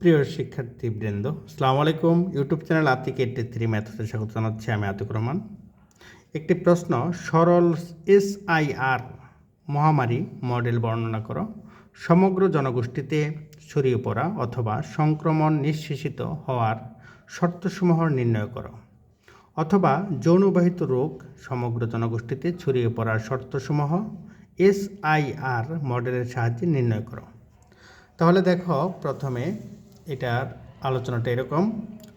প্রিয় শিক্ষার্থীবৃন্দ, আসসালামু আলাইকুম। YouTube channel Atik eighty three ম্যাথসে স্বাগত জানাচ্ছি আমি আতিক রহমান। একটি প্রশ্ন, সরল এস আই আর মহামারী মডেল বর্ণনা করো। সমগ্র জনগোষ্ঠীতে ছড়িয়ে পড়া অথবা সংক্রমণ নিঃশেষিত হওয়ার শর্তসমূহ নির্ণয় করো। অথবা যৌনবাহিত রোগ সমগ্র জনগোষ্ঠীতে ছড়িয়ে পড়ার শর্তসমূহ এস আই আর মডেলের সাহায্যে নির্ণয় করো। তাহলে দেখো, প্রথমে এটার আলোচনাটা এরকম।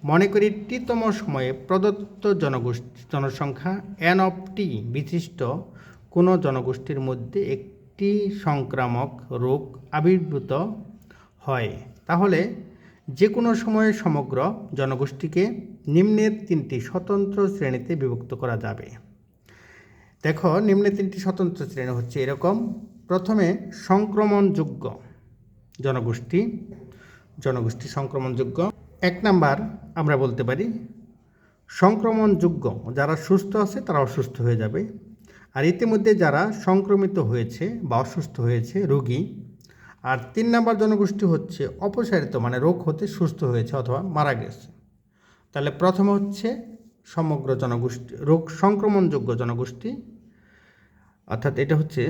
মনে করি টিতম সময়ে প্রদত্ত জনগোষ্ঠী, জনসংখ্যা এন অফ টি বিশিষ্ট কোনো জনগোষ্ঠীর মধ্যে একটি সংক্রামক রোগ আবির্ভূত হয়। তাহলে যে কোনো সময়ে সমগ্র জনগোষ্ঠীকে নিম্নের তিনটি স্বতন্ত্র শ্রেণীতে বিভক্ত করা যাবে। দেখো নিম্নে তিনটি স্বতন্ত্র শ্রেণি হচ্ছে এরকম। প্রথমে সংক্রমণযোগ্য জনগোষ্ঠী জনগোষ্ঠী সংক্রমণযোগ্য। এক নাম্বার আমরা বলতে পারি, সংক্রমণযোগ্য, যারা সুস্থ আছে তারা অসুস্থ হয়ে যাবে। আর ইতিমধ্যে যারা সংক্রমিত হয়েছে বা অসুস্থ হয়েছে, রোগী। আর তিন নাম্বার জনগোষ্ঠী হচ্ছে অপসারিত মানে রোগ হতে সুস্থ হয়েছে অথবা মারা গেছে। তাহলে প্রথম হচ্ছে সমগ্র জনগোষ্ঠী, রোগ সংক্রমণযোগ্য জনগোষ্ঠী। অর্থাৎ এটা হচ্ছে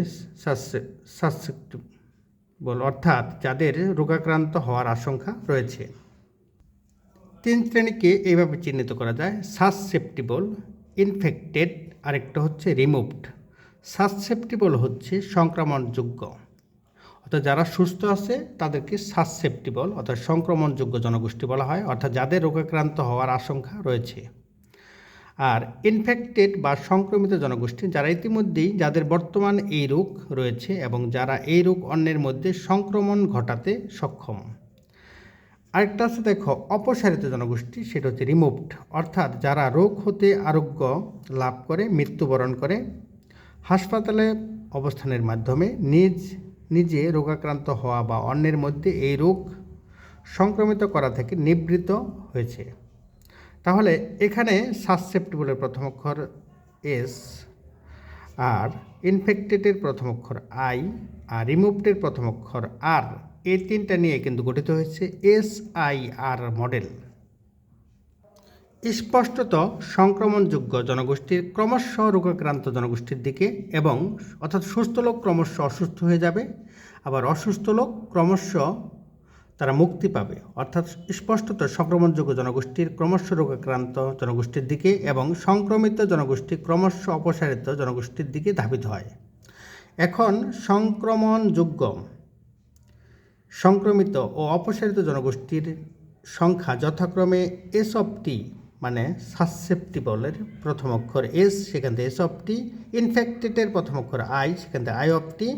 সাসেপ্টেবল অর্থাৎ যাদের রোগাক্রান্ত হওয়ার আশঙ্কা রয়েছে। তিন শ্রেণীকে এইভাবে চিহ্নিত করা যায়। সাসসেপ্টিবল, ইনফেক্টেড, আরেকটা হচ্ছে রিমুভড। সাসসেপ্টিবল হচ্ছে সংক্রমণযোগ্য। অর্থাৎ যারা সুস্থ আছে, তাদেরকে সাসসেপ্টিবল, অর্থাৎ সংক্রমণযোগ্য জনগোষ্ঠী বলা হয়। অর্থাৎ যাদের রোগাক্রান্ত হওয়ার আশঙ্কা রয়েছে। আর ইনফেক্টেড বা সংক্রমিত জনগোষ্ঠী যারা ইতিমধ্যেই যাদের বর্তমান এই রোগ রয়েছে এবং যারা এই রোগ অন্যের মধ্যে সংক্রমণ ঘটাতে সক্ষম। আরেকটা আছে দেখো, অপসারিত জনগোষ্ঠী, সেটা হচ্ছে রিমুভড অর্থাৎ যারা রোগ হতে আরোগ্য লাভ করে, মৃত্যুবরণ করে, হাসপাতালে অবস্থানের মাধ্যমে নিজ, নিজে রোগাক্রান্ত হওয়া বা অন্যের মধ্যে এই রোগ সংক্রমিত করা থেকে নিবৃত হয়েছে। তাহলে এখানে সাসসেপ্টিবলের প্রথম অক্ষর এস, আর ইনফেক্টেডের প্রথম অক্ষর আই, আর রিমুভডের প্রথম অক্ষর আর। এই তিনটা নিয়ে কিন্তু গঠিত হয়েছে এস, আই, আর মডেল। স্পষ্টত সংক্রমণযোগ্য জনগোষ্ঠীর ক্রমশ রোগাক্রান্ত জনগোষ্ঠীর দিকে এবং অর্থাৎ সুস্থ লোক ক্রমশ অসুস্থ হয়ে যাবে, আবার অসুস্থ লোক ক্রমশ তারা মুক্তি পাবে। অর্থাৎ স্পষ্টত সংক্রমণযোগ্য জনগোষ্ঠীর ক্রমশ রোগাক্রান্ত জনগোষ্ঠীর দিকে এবং সংক্রমিত জনগোষ্ঠী ক্রমশ অপসারিত জনগোষ্ঠীর দিকে ধাবিত হয়। এখন সংক্রমণযোগ্য, সংক্রমিত ও অপসারিত জনগোষ্ঠীর সংখ্যা যথাক্রমে এস অফ টি মানে সাসসেপ্টিবলের প্রথম অক্ষর এস সেখান থেকে এস অফ টি ইনফেক্টেডের প্রথম অক্ষর আই সেখান থেকে আই অফ টি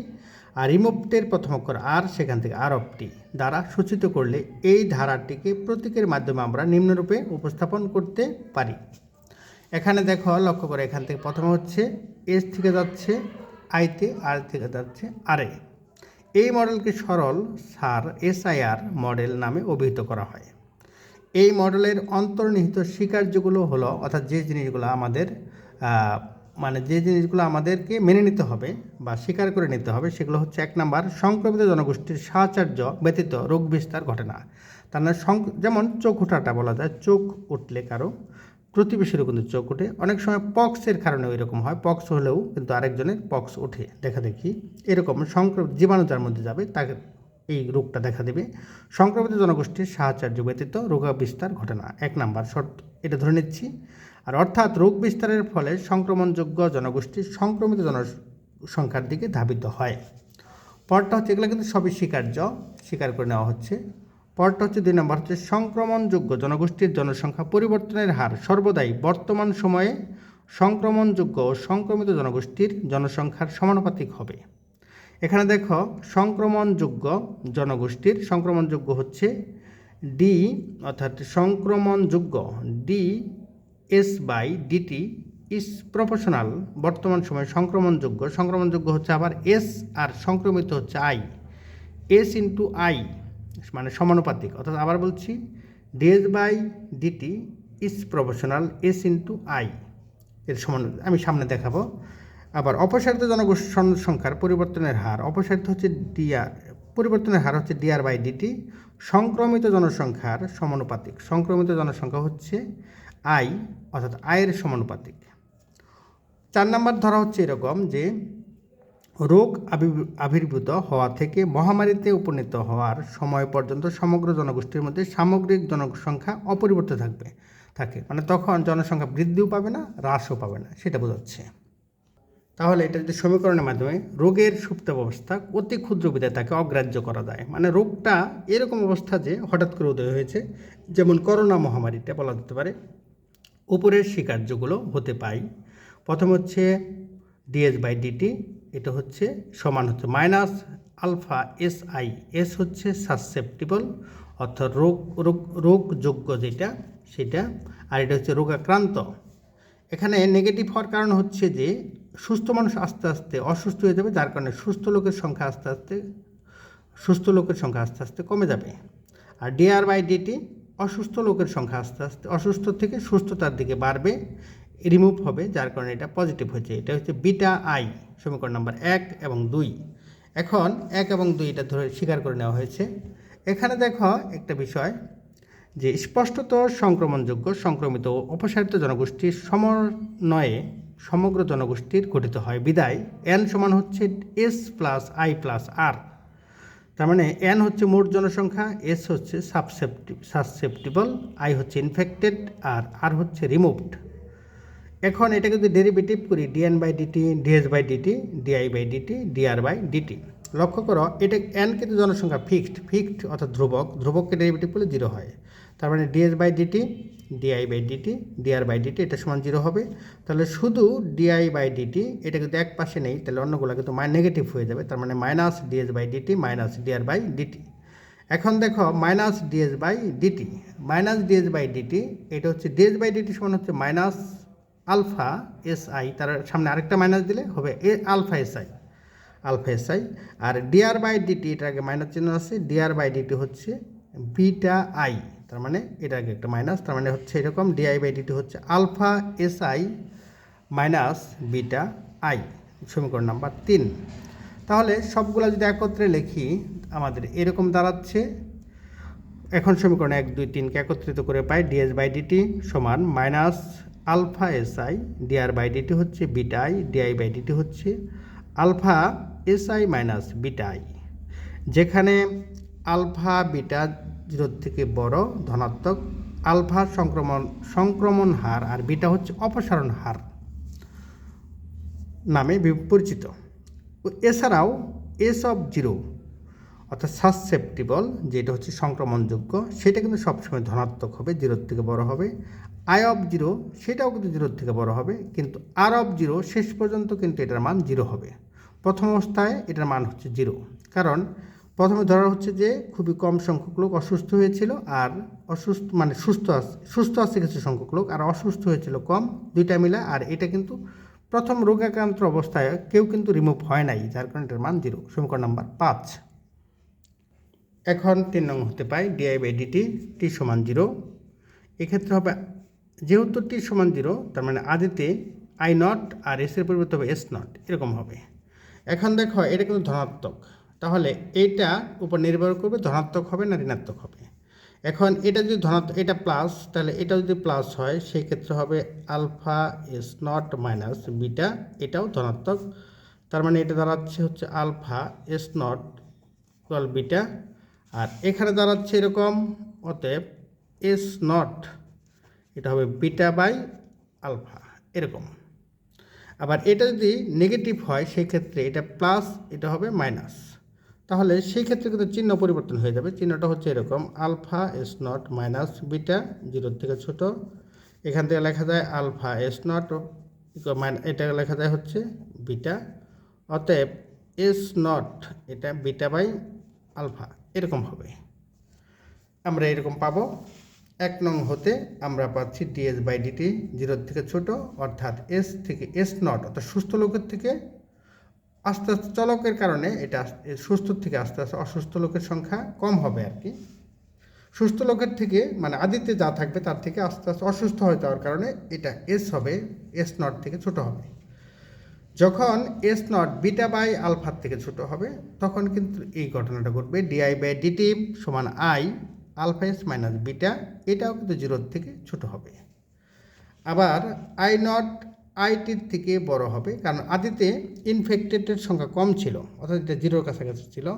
আর রিমুভডের প্রথম অক্ষর আর, সেখান থেকে আর অফ টি দ্বারা সূচিত করলে এই ধারাটিকে প্রতীকের মাধ্যমে আমরা নিম্নরূপে উপস্থাপন করতে পারি। এখানে দেখো, লক্ষ্য করে, এখান থেকে প্রথমে হচ্ছে এস থেকে যাচ্ছে আইতে আর থেকে যাচ্ছে আরে এই মডেলকে সরল সার এসআইআর মডেল নামে অভিহিত করা হয়। এই মডেলের অন্তর্নিহিত স্বীকার্যগুলো হলো, অর্থাৎ যে জিনিসগুলো আমাদের মানে যে জিনিসগুলো আমাদেরকে মেনে নিতে হবে বা স্বীকার করে নিতে হবে, সেগুলো হচ্ছে এক নাম্বার, সংক্রমিত জনগোষ্ঠীর সাহচর্য ব্যতীত রোগ বিস্তার ঘটে না। তার মানে যেমন চোখ ওঠাটা বলা যায়, চোখ উঠলে কারও প্রতিবেশীরও কিন্তু চোখ ওঠে অনেক সময় পক্সের কারণে ওই রকম হয়, পক্স হলেও কিন্তু আরেকজনের পক্স ওঠে দেখা দেখি। এরকম সংক্রমিত জীবাণু যার মধ্যে যাবে, তাকে এই রোগটা দেখা দেবে। সংক্রমিত জনগোষ্ঠীর সাহায্য ব্যতীত রোগ বিস্তার ঘটে না। এক নাম্বার শর্ত, এটা ধরে নিচ্ছি। আর অর্থাৎ রোগ বিস্তারের ফলে সংক্রমণযোগ্য জনগোষ্ঠীর সংক্রমিত জনসংখ্যার দিকে ধাবিত হয়। পরটা হচ্ছে, এগুলো কিন্তু সবই স্বীকার্য, স্বীকার করে নেওয়া হচ্ছে। পরটা হচ্ছে দুই নম্বর, হচ্ছে সংক্রমণযোগ্য জনগোষ্ঠীর জনসংখ্যা পরিবর্তনের হার সর্বদাই বর্তমান সময়ে সংক্রমণযোগ্য ও সংক্রমিত জনগোষ্ঠীর জনসংখ্যার সমানুপাতিক হবে। এখানে দেখো, সংক্রমণযোগ্য জনগোষ্ঠীর সংক্রমণযোগ্য হচ্ছে ডি, অর্থাৎ সংক্রমণযোগ্য, D S by D T is proportional বর্তমান সময়ে সংক্রমণযোগ্য। সংক্রমণযোগ্য হচ্ছে আবার এস আর সংক্রমিত হচ্ছে আই এস ইন্টু আই মানে সমানুপাতিক। অর্থাৎ আবার বলছি D S by D T is proportional S into I এর সমান, আমি সামনে দেখাবো। আবার অপসারিত জনগোষ্ঠী সংখ্যার পরিবর্তনের হার। অপসারিত হচ্ছে ডিআর পরিবর্তনের হার হচ্ছে ডিআর বাই ডিটি সংক্রমিত জনসংখ্যার সমানুপাতিক। সংক্রমিত জনসংখ্যা হচ্ছে আই অর্থাৎ আয়ের সমানুপাতিক। চার নাম্বার ধরা হচ্ছে এরকম যে, রোগ আবির্ভূত হওয়া থেকে মহামারীতে উপনীত হওয়ার সময় পর্যন্ত সমগ্র জনগোষ্ঠীর মধ্যে সামগ্রিক জনসংখ্যা অপরিবর্তিত থাকবে, থাকে। মানে তখন জনসংখ্যা বৃদ্ধিও পাবে না, হ্রাসও পাবে না, সেটা বোঝাচ্ছে। তাহলে এটা যদি সমীকরণের মাধ্যমে রোগের সুপ্তাবস্থা অতি ক্ষুদ্র বিধায় তাকে অগ্রাহ্য করা যায়। মানে রোগটা এরকম অবস্থা যে হঠাৎ করে উদয় হয়েছে, যেমন করোনা মহামারীটা বলা যেতে পারে উপরের স্বীকার্যগুলো হতে পাই। প্রথম হচ্ছে ডিএস বাই ডিটি এটা হচ্ছে সমান হচ্ছে minus alpha S I S হচ্ছে সাসসেপ্টিবল অর্থাৎ রোগ রোগ, রোগযোগ্য যেটা, সেটা, আর এটা হচ্ছে রোগাক্রান্ত। এখানে নেগেটিভ হওয়ার কারণ হচ্ছে যে, সুস্থ মানুষ আস্তে আস্তে অসুস্থ হয়ে যাবে, যার কারণে সুস্থ লোকের সংখ্যা আস্তে আস্তে, সুস্থ লোকের সংখ্যা আস্তে আস্তে কমে যাবে। আর ডিআর বাই ডিটি অসুস্থ লোকের সংখ্যা আস্তে আস্তে, অসুস্থ থেকে সুস্থতার দিকে বাড়বে রিমুভ হবে, যার কারণে এটা পজিটিভ হচ্ছে এটা হচ্ছে বিটা আই সমীকরণ নাম্বার এক এবং দুই। এখন এক এবং দুই এটা ধরে স্বীকার করে নেওয়া হয়েছে। এখানে দেখো একটা বিষয় যে স্পষ্টত সংক্রমণযোগ্য, সংক্রমিত অপসারিত জনগোষ্ঠীর সমন্বয়ে সমগ্র জনগোষ্ঠীর গঠিত হয়। বিদায় এন সমান হচ্ছে S plus I plus R তার মানে এন হচ্ছে মোট জনসংখ্যা এস হচ্ছে সাবসেপ্টি সাসসেপ্টিবল আই হচ্ছে ইনফেক্টেড আর আর হচ্ছে রিমুভড এখন এটাকে যদি ডেরিভেটিভ করি D N by D T D S by D T D I by D T D R by D T লক্ষ্য করো, এটা এন কিন্তু জনসংখ্যা ফিক্সড ফিক্সড অর্থাৎ ধ্রুবক, ধ্রুবককে ডেরিভেটিভ করলে জিরো হয়। তার মানে D S by D T D I by D T D R by D T এটা সমান জিরো হবে। তাহলে শুধু ডিআই বাই ডিটি এটা কিন্তু এক পাশে নেই, তাহলে অন্যগুলো কিন্তু মাই নেগেটিভ হয়ে যাবে। তার মানে minus D S by D T minus D R by D T এখন দেখো minus D S by D T minus D S by D T এটা হচ্ছে ডিএস বাই ডিটি সমান হচ্ছে মাইনাস আলফা এস আই তার সামনে আরেকটা minus দিলে হবে এ alpha S I alpha S I R D R by D T এটার আগে মাইনাস চিহ্ন আছে D R by D T হচ্ছে বিটা আই তার মানে আগে একটা মাইনাস তার মানে হচ্ছে এরকম D I by D T হচ্ছে alpha S I minus beta I সমীকরণ নাম্বার তিন। তাহলে সবগুলো যদি একত্রে লিখি, আমাদের এরকম দাঁড়াচ্ছে। এখন সমীকরণ এক, দুই তিনকে একত্রিত করে পাই D S by D T সমান minus alpha S I D R by D T হচ্ছে beta I D I by D T হচ্ছে alpha S I minus beta I যেখানে আলফা বিটা জিরোর থেকে বড় ধনাত্মক আলফা সংক্রমণ সংক্রমণ হার আর বিটা হচ্ছে অপসারণ হার নামে পরিচিত এছাড়াও এস অফ জিরো অর্থাৎ সাসসেপ্টিবল যেটা হচ্ছে সংক্রমণযোগ্য, সেটা কিন্তু সবসময় ধনাত্মক হবে, জিরোর থেকে বড় হবে। আই অফ জিরো সেটাও কিন্তু জিরোর থেকে বড় হবে, কিন্তু আর অফ জিরো শেষ পর্যন্ত কিন্তু এটার মান জিরো হবে। প্রথম অবস্থায় এটার মান হচ্ছে জিরো কারণ প্রথমে ধরা হচ্ছে যে খুবই কম সংখ্যক লোক অসুস্থ হয়েছিল আর অসুস্থ মানে সুস্থ আছে সুস্থ আছে কিছু সংখ্যক লোক আর অসুস্থ হয়েছিল কম, দুইটা মিলে আর এটা কিন্তু প্রথম রোগাক্রান্ত অবস্থায় কেউ কিন্তু রিমুভ হয় নাই, যার কারণে এটার মান জিরো সমীকরণ নাম্বার পাঁচ। এখন তিন নং হতে পাই D I by D T টি সমান জিরো এক্ষেত্রে হবে যেহেতু টি সমান জিরো তার মানে আদিতে আই নট আর এস এর পরিবর্তে হবে এস নট এরকম হবে। এখন দেখো এটা কিন্তু ধনাত্মক। তাহলে এইটা উপর নির্ভর করবে ধনাত্মক হবে না ঋণাত্মক হবে। এখন এটা যদি ধনাত্মক, এটা প্লাস তাহলে এটা যদি প্লাস হয়, সেই ক্ষেত্রে হবে alpha S not minus beta এটাও ধনাত্মক। তার মানে এটা দাঁড়াচ্ছে হচ্ছে alpha S not equal beta আর এখানে দাঁড়াচ্ছে এরকম, অতএব এস নট এটা হবে বিটা বাই আলফা এরকম। আবার এটা যদি নেগেটিভ হয়, সেই ক্ষেত্রে এটা প্লাস এটা হবে মাইনাস তাহলে সেই ক্ষেত্রে কিন্তু চিহ্ন পরিবর্তন হয়ে যাবে। চিহ্নটা হচ্ছে এরকম, alpha S not minus beta জিরোর থেকে ছোট। এখান থেকে লেখা যায় আলফা এস নট এটা লেখা যায় হচ্ছে বিটা। অতএব এস নট এটা বিটা বাই আলফা, এরকম হবে। আমরা এরকম পাবো। এক নং হতে আমরা পাচ্ছি ডিএস বাই ডিটি জিরোর থেকে ছোট, অর্থাৎ এস থেকে এস নট অর্থাৎ সুস্থ লোকের থেকে আস্তে আস্তে চলকের কারণে এটা সুস্থ থেকে আস্তে আস্তে অসুস্থ লোকের সংখ্যা কম হবে আর কি। সুস্থ লোকের থেকে মানে আদিতে যা থাকবে তার থেকে আস্তে আস্তে অসুস্থ হয়ে যাওয়ার কারণে এটা এস হবে এস নট থেকে ছোট হবে। যখন এস নট বিটা বাই আলফার থেকে ছোট হবে, তখন কিন্তু এই ঘটনাটা ঘটবে D I by D T সমান I alpha S minus beta এটাও কিন্তু জিরোর থেকে ছোট হবে। আবার আই নট আইটির থেকে বড় হবে। কারণ আদিতে ইনফেক্টেডের সংখ্যা কম ছিল, অর্থাৎ এটা জিরোর কাছাকাছি ছিল।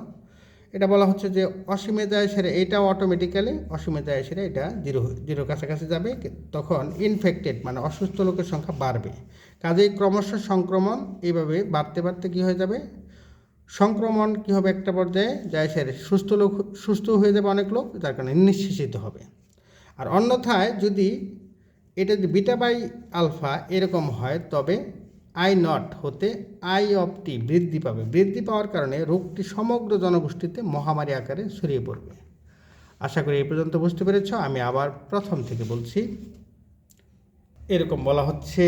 এটা বলা হচ্ছে যে অসীমে যায় সেরে এটাও অটোমেটিক্যালি অসীমে যায় সেরে এটা জিরো, জিরোর কাছাকাছি যাবে তখন ইনফেক্টেড মানে অসুস্থ লোকের সংখ্যা বাড়বে। কাজেই ক্রমশ সংক্রমণ এইভাবে বাড়তে বাড়তে কী হয়ে যাবে? সংক্রমণ কী হবে একটা পর্যায়ে? যায় সেরে সুস্থ লোক, সুস্থ হয়ে যাবে অনেক লোক, যার কারণে নিঃশেষিত হবে। আর অন্যথায় যদি এটা যদি বিটা বাই আলফা এরকম হয়, তবে আই নট হতে আই অফ টি বৃদ্ধি পাবে। বৃদ্ধি পাওয়ার কারণে রোগটি সমগ্র জনগোষ্ঠীতে মহামারী আকারে ছড়িয়ে পড়বে। আশা করি এই পর্যন্ত বুঝতে পেরেছ। আমি আবার প্রথম থেকে বলছি, এরকম বলা হচ্ছে,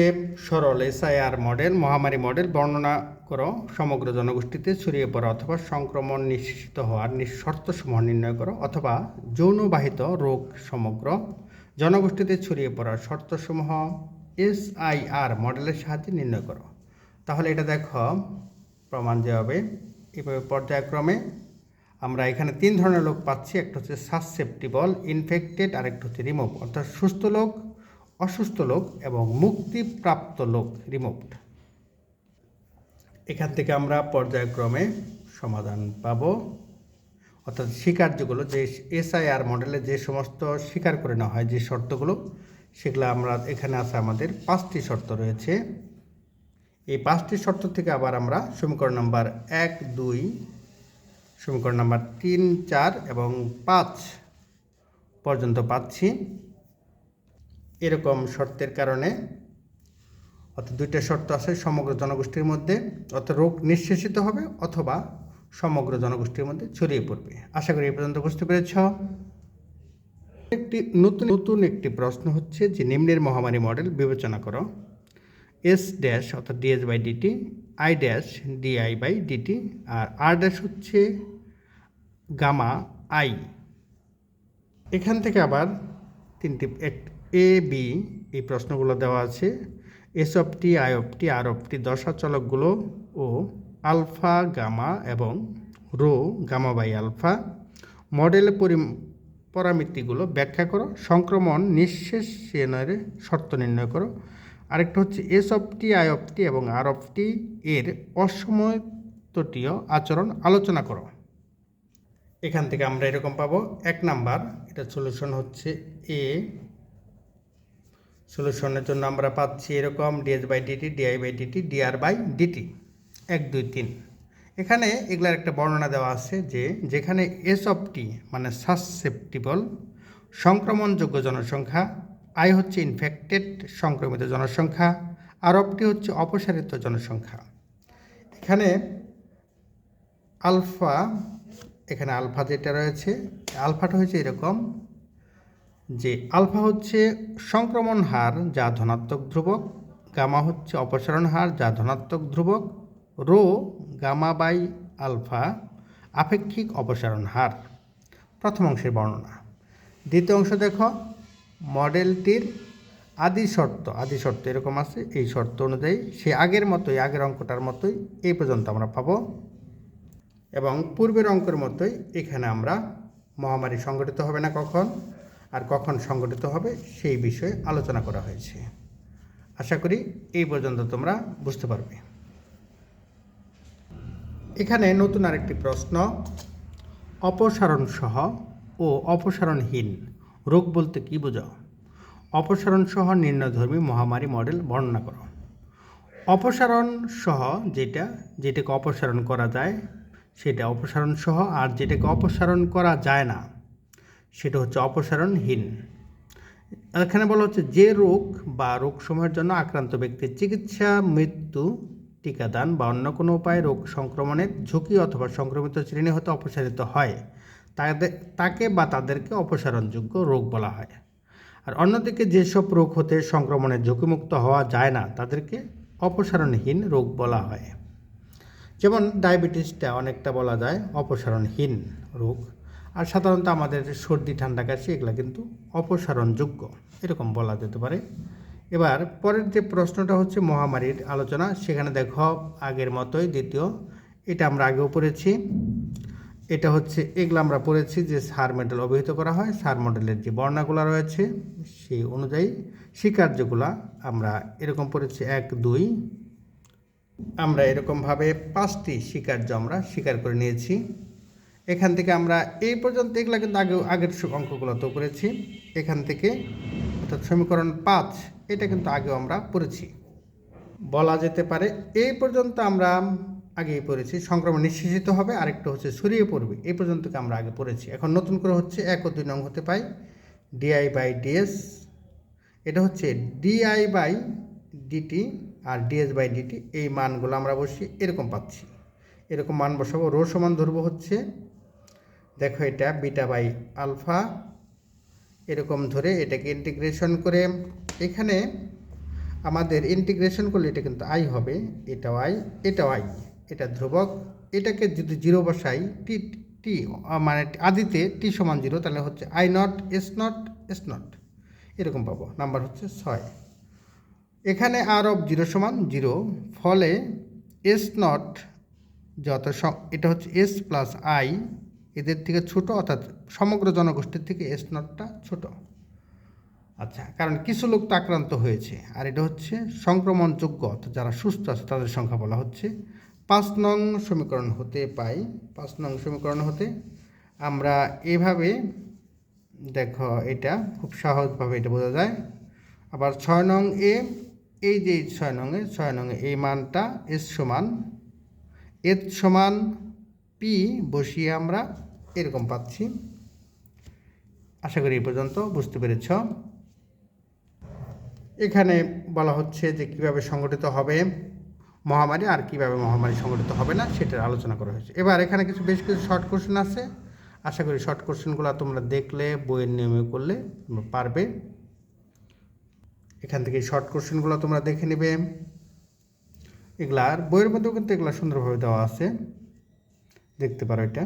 সরল এসআইআর মডেল, মহামারী মডেল, বর্ণনা করো, সমগ্র জনগোষ্ঠীতে ছড়িয়ে পড়া অথবা সংক্রমণ নিশ্চিত হওয়ার শর্তসমূহ নির্ণয় করো, অথবা যৌনবাহিত রোগ সমগ্র জনগোষ্ঠীতে ছড়িয়ে পড়ার শর্তসমূহ এসআইআর মডেলের সাহায্যে নির্ণয় করো। তাহলে এটা দেখো, প্রমাণ যে হবে। এভাবে পর্যায়ক্রমে আমরা এখানে তিন ধরনের লোক পাচ্ছি। একটা হচ্ছে সাসসেপ্টিবল ইনফেক্টেড আর একটা হচ্ছে রিমুভ। অর্থাৎ সুস্থ লোক, অসুস্থ লোক এবং মুক্তিপ্রাপ্ত লোক রিমুভড এখান থেকে আমরা পর্যায়ক্রমে সমাধান পাব। অর্থাৎ স্বীকার্যগুলো, যে এসআইআর মডেলে যে সমস্ত স্বীকার করে নেওয়া হয় যে শর্তগুলো, সেগুলো আমরা এখানে আছে আমাদের পাঁচটি শর্ত রয়েছে। এই পাঁচটি শর্ত থেকে আবার আমরা সমীকরণ নাম্বার এক, দুই, সমীকরণ নাম্বার তিন, চার এবং পাঁচ পর্যন্ত পাচ্ছি। এরকম শর্তের কারণে অর্থাৎ দুইটা শর্ত আছে সমগ্র জনগোষ্ঠীর মধ্যে, অর্থাৎ রোগ নিঃশেষিত হবে অথবা সমগ্র জনগোষ্ঠীর মধ্যে ছড়িয়ে পড়বে। আশা করি এই পর্যন্ত বুঝতে পেরেছ। একটি নতুন নতুন একটি প্রশ্ন হচ্ছে যে, নিম্নের মহামারী মডেল বিবেচনা করো। এস ড্যাশ অর্থাৎ D S by D T I dash D I by D T R R dash হচ্ছে গামা আই এখান থেকে আবার তিনটি এ বি এই প্রশ্নগুলো দেওয়া আছে। S of T I of T R of T দশা চলকগুলো ও আলফা, গামা এবং রো, গামা বাই আলফা মডেলের পরি, পরামিতিগুলো ব্যাখ্যা করো। সংক্রমণ নিঃশেষের শর্ত নির্ণয় করো। আরেকটা হচ্ছে S of T I of T এবং আর অফ টি এর অসময়তটীয় আচরণ আলোচনা করো। এখান থেকে আমরা এরকম পাবো, এক নাম্বার, এটা সলিউশন হচ্ছে এ সলিউশনের জন্য আমরা পাচ্ছি এরকম D S by D T D I by D T D R by D T এক, দুই, তিন। এখানে এগুলার একটা বর্ণনা দেওয়া আছে যে যেখানে এস অফ টি মানে সাসসেপ্টিবল সংক্রমণযোগ্য জনসংখ্যা আই হচ্ছে ইনফেক্টেড সংক্রমিত জনসংখ্যা আর অফটি হচ্ছে অপসারিত জনসংখ্যা। এখানে আলফা এখানে আলফা যেটা রয়েছে, আলফাটা হচ্ছে এরকম যে আলফা হচ্ছে সংক্রমণ হার যা ধনাত্মক ধ্রুবক, গামা হচ্ছে অপসারণ হার যা ধনাত্মক ধ্রুবক রো গামা বাই আলফা আপেক্ষিক অপসারণ হার। প্রথম অংশের বর্ণনা। দ্বিতীয় অংশ দেখো, মডেলটির আদি শর্ত আদি শর্ত এরকম আছে, এই শর্ত অনুযায়ী সে আগের মতোই, আগের অঙ্কটার মতোই এই পর্যন্ত আমরা পাবো। এবং পূর্বের অঙ্কের মতোই এখানে আমরা মহামারী সংগঠিত হবে না কখন, আর কখন সংগঠিত হবে সেই বিষয়ে আলোচনা করা হয়েছে। আশা করি এই পর্যন্ত তোমরা বুঝতে পারবে। এখানে নতুন আরেকটি প্রশ্ন। অপসারণ সহ ও অপসারণহীন রোগ বলতে কী বোঝাও অপসারণ সহ নির্ণয়ধর্মী মহামারী মডেল বর্ণনা করো। অপসারণ সহ যেটা, যেটাকে অপসারণ করা যায়, সেটা অপসারণ সহ আর যেটাকে অপসারণ করা যায় না, সেটা হচ্ছে অপসারণহীন। এখানে বলা হচ্ছে যে রোগ বা রোগসমূহের জন্য আক্রান্ত ব্যক্তির চিকিৎসা, মৃত্যু টিকাদান বা অন্য কোনো উপায়ে রোগ সংক্রমণের ঝুঁকি অথবা সংক্রমিত শ্রেণি হতে অপসারিত হয়, তাদের, তাকে বা তাদেরকে অপসারণযোগ্য রোগ বলা হয়। আর অন্যদিকে যেসব রোগ হতে সংক্রমণের ঝুঁকিমুক্ত হওয়া যায় না, তাদেরকে অপসারণহীন রোগ বলা হয়। যেমন ডায়াবেটিসটা অনেকটা বলা যায় অপসারণহীন রোগ, আর সাধারণত আমাদের সর্দি, ঠান্ডা, কাশি এগুলো কিন্তু অপসারণযোগ্য, এরকম বলা যেতে পারে। এবার পরের যে প্রশ্নটা হচ্ছে মহামারীর আলোচনা, সেখানে দেখো আগের মতোই দ্বিতীয়, এটা আমরা আগেও পড়েছি। এটা হচ্ছে, এগুলো আমরা পড়েছি যে সার মডেল অভিহিত করা হয়, সার মডেলের যে বর্ণাগুলো রয়েছে, সেই অনুযায়ী স্বীকার্যগুলা আমরা এরকম পড়েছি। এক, দুই, আমরা এরকমভাবে পাঁচটি স্বীকার্য আমরা স্বীকার করে নিয়েছি। এখান থেকে আমরা এই পর্যন্ত এগুলো কিন্তু আগে আগের অঙ্কগুলো তো করেছি এখান থেকে অর্থাৎ সমীকরণ পাঁচ, এটা কিন্তু আগেও আমরা পড়েছি। বলা যেতে পারে এই পর্যন্ত আমরা আগেই পড়েছি, সংক্রমণ নিঃশেষিত হবে, আরেকটা হচ্ছে ছড়িয়ে পড়বে, এই পর্যন্তকে আমরা আগে পড়েছি। এখন নতুন করে হচ্ছে এক ও দুই নং হতে পাই ডিআই বাই ডিএস এটা হচ্ছে D I by D T R D S by D T এই মানগুলো আমরা বসি এরকম পাচ্ছি। এরকম মান বসাবো, রো সমান ধরবো হচ্ছে, দেখো এটা বিটা বাই আলফা এরকম ধরে এটাকে ইন্টিগ্রেশন করে, এখানে আমাদের ইন্টিগ্রেশন করলে এটা কিন্তু আই হবে, এটাও আই এটাও আই এটা ধ্রুবক, এটাকে যদি জিরো বসাই টি টি মানে আদিতে টি সমান জিরো তাহলে হচ্ছে I not S not S not এরকম পাবো নাম্বার হচ্ছে ছয়। এখানে আর অফ জিরো সমান জিরো ফলে এস নট যত এটা হচ্ছে এস প্লাস আই এদের থেকে ছোট অর্থাৎ সমগ্র জনগোষ্ঠীর থেকে এস নটটা ছোট। আচ্ছা কারণ কিছু লোক তো আক্রান্ত হয়েছে, আর এটা হচ্ছে সংক্রমণযোগ্য, অর্থাৎ যারা সুস্থ আছে তাদের সংখ্যা বলা হচ্ছে। পাঁচ নং সমীকরণ হতে পাই, পাঁচ নং সমীকরণ হতে আমরা এভাবে, দেখো এটা খুব সহজভাবে এটা বোঝা যায়। আবার ছয় নং এ, এই যে ছয় নং এ, ছয় নংয়ে এই মানটা এস সমান এস সমান পি বসিয়ে আমরা এরকম পাচ্ছি। আশা করি এই পর্যন্ত বুঝতে পেরেছ। এখানে বলা হচ্ছে যে কীভাবে সংগঠিত হবে মহামারী আর কীভাবে মহামারী সংগঠিত হবে না সেটার আলোচনা করা হয়েছে। এবার এখানে কিছু বেশ কিছু শর্ট কোশ্চেন আছে। আশা করি শর্ট কোশ্চেনগুলো তোমরা দেখলে, বইয়ের নিয়মে করলে তোমরা পারবে। এখান থেকে শর্ট কোশ্চেনগুলো তোমরা দেখে নেবে। এগুলার বইয়ের মধ্যেও কিন্তু এগুলো সুন্দরভাবে দেওয়া আছে। দেখতে পারো এটা।